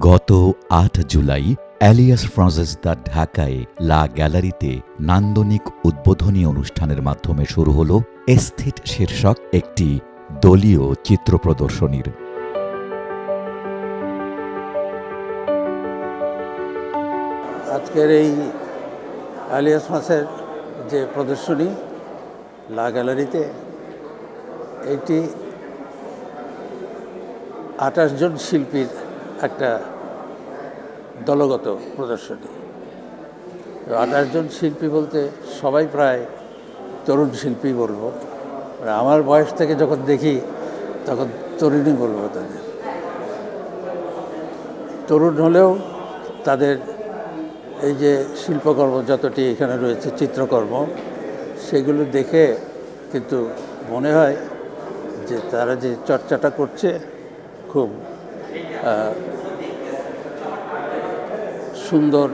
গত আট July alias Frances the ঢাকায় লা গ্যালারিতে নান্দনিক উদ্বোধনী অনুষ্ঠানের মাধ্যমে শুরু হল এস্থিট শীর্ষক একটি দলীয় চিত্র প্রদর্শনীর। আজকের এই অ্যালিয়াস মাসের যে প্রদর্শনী লা গ্যালারিতে, এটি আঠাশ জন শিল্পীর একটা দলগত প্রদর্শনী। আঠাশ জন শিল্পী বলতে সবাই প্রায় তরুণ শিল্পী বলব। আমার বয়স থেকে যখন দেখি, তখন তরুণই বলব তাদের। তরুণ হলেও তাদের এই যে শিল্পকর্ম যতটি এখানে রয়েছে, চিত্রকর্ম, সেগুলো দেখে কিন্তু মনে হয় যে তারা যে চর্চাটা করছে, খুব সুন্দর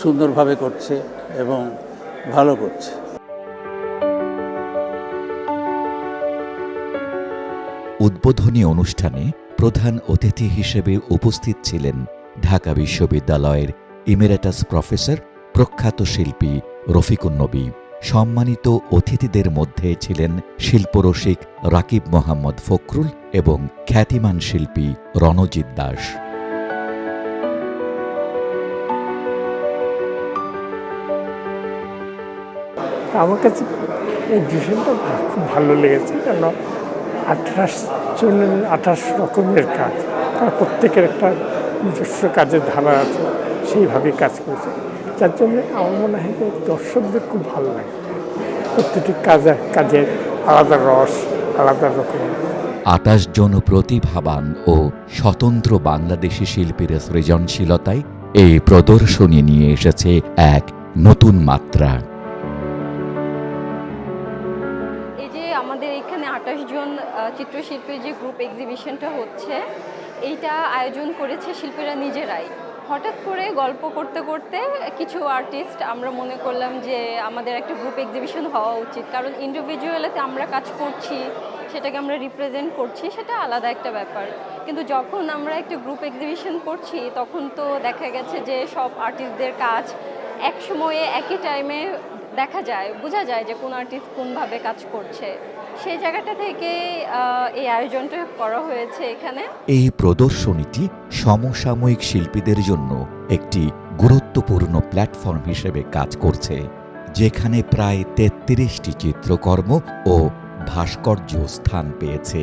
সুন্দরভাবে করছে এবং ভালো করছে। উদ্বোধনী অনুষ্ঠানে প্রধান অতিথি হিসেবে উপস্থিত ছিলেন ঢাকা বিশ্ববিদ্যালয়ের ইমেরাটাস প্রফেসর, প্রখ্যাত শিল্পী রফিকুন নবী। সম্মানিত অতিথিদের মধ্যে ছিলেন শিল্পরসিক রাকিব মোহাম্মদ ফখরুল এবং খ্যাতিমান শিল্পী রণজিৎ দাস। আমার কাছে এই ডিজাইনটা খুব ভালো লেগেছে কেন আঠাশ জনের আঠাশ রকমের কাজ তার প্রত্যেকের একটা নিজস্ব কাজের ধারা আছে সেইভাবেই কাজ করেছে। যার জন্য আমার মনে হয় যে দর্শকদের খুব ভালো লাগে। প্রত্যেকটি কাজের কাজের আলাদা রস, আলাদা রকমের আটাশ জন প্রতিভাবান ও স্বতন্ত্র বাংলাদেশি শিল্পীর সৃজনশীলতায় এই প্রদর্শনী নিয়ে এসেছে এক নতুন মাত্রা। চিত্রশিল্পীর যে গ্রুপ এক্সিবিশনটা হচ্ছে, এইটা আয়োজন করেছে শিল্পীরা নিজেরাই। হঠাৎ করে গল্প করতে করতে কিছু আর্টিস্ট আমরা মনে করলাম যে আমাদের একটা গ্রুপ এক্সিবিশন হওয়া উচিত। কারণ ইন্ডিভিজুয়ালিতে আমরা কাজ করছি, সেটাকে আমরা রিপ্রেজেন্ট করছি, সেটা আলাদা একটা ব্যাপার। কিন্তু যখন আমরা একটা গ্রুপ এক্সিবিশন করছি, তখন তো দেখা গেছে যে সব আর্টিস্টদের কাজ এক সময়ে একই টাইমে দেখা যায়, বোঝা যায় যে কোন আর্টিস্ট কোনভাবে কাজ করছে। সেই জায়গাটা থেকে এই আয়োজনটা করা হয়েছে এখানে। এই প্রদর্শনীটি সমসাময়িক শিল্পীদের জন্য একটি গুরুত্বপূর্ণ প্ল্যাটফর্ম হিসেবে কাজ করছে, যেখানে প্রায় তেত্রিশটি চিত্রকর্ম ও ভাস্কর্য স্থান পেয়েছে।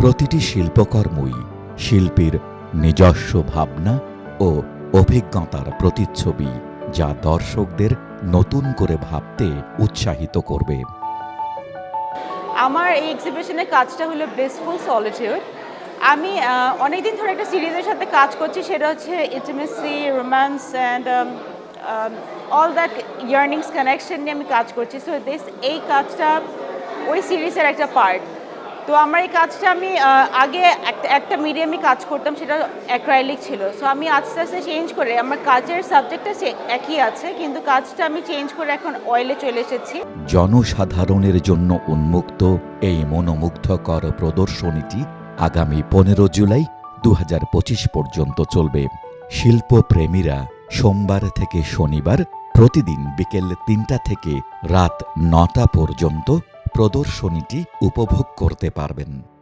প্রতিটি শিল্পকর্মই শিল্পীর নিজস্ব ভাবনা ও অভিজ্ঞতার প্রতিচ্ছবি, যা দর্শকদের নতুন করে ভাবতে উৎসাহিত করবে। আমার এই এক্সিবিশনের কাজটা হলো বেসফুল সলিটিউড আমি অনেক দিন ধরে একটা সিরিজের সাথে কাজ করছি, সেটা হচ্ছে intimacy romance and all that yearnings connection নিয়ে আমি কাজ করছি। সো দিস এই কাজটা, ওই সিরিজের একটা পার্ট তো আমার এই কাজটা আমি আগে একটা মিডিয়ামে কাজ করতাম, সেটা অ্যাক্রাইলিক ছিল। সো আমি আস্তে আস্তে চেঞ্জ করে, আমার কাজের সাবজেক্টটা একই আছে, কিন্তু কাজটা আমি চেঞ্জ করে এখন অয়েলে চলে এসেছি। জনসাধারণের জন্য উন্মুক্ত এই মনোমুগ্ধকর প্রদর্শনীটি আগামী পনেরো জুলাই দু হাজার পঁচিশ পর্যন্ত চলবে। শিল্পপ্রেমীরা সোমবার থেকে শনিবার, প্রতিদিন বিকেল তিনটা থেকে রাত নটা পর্যন্ত প্রদর্শনীটি উপভোগ করতে পারবেন।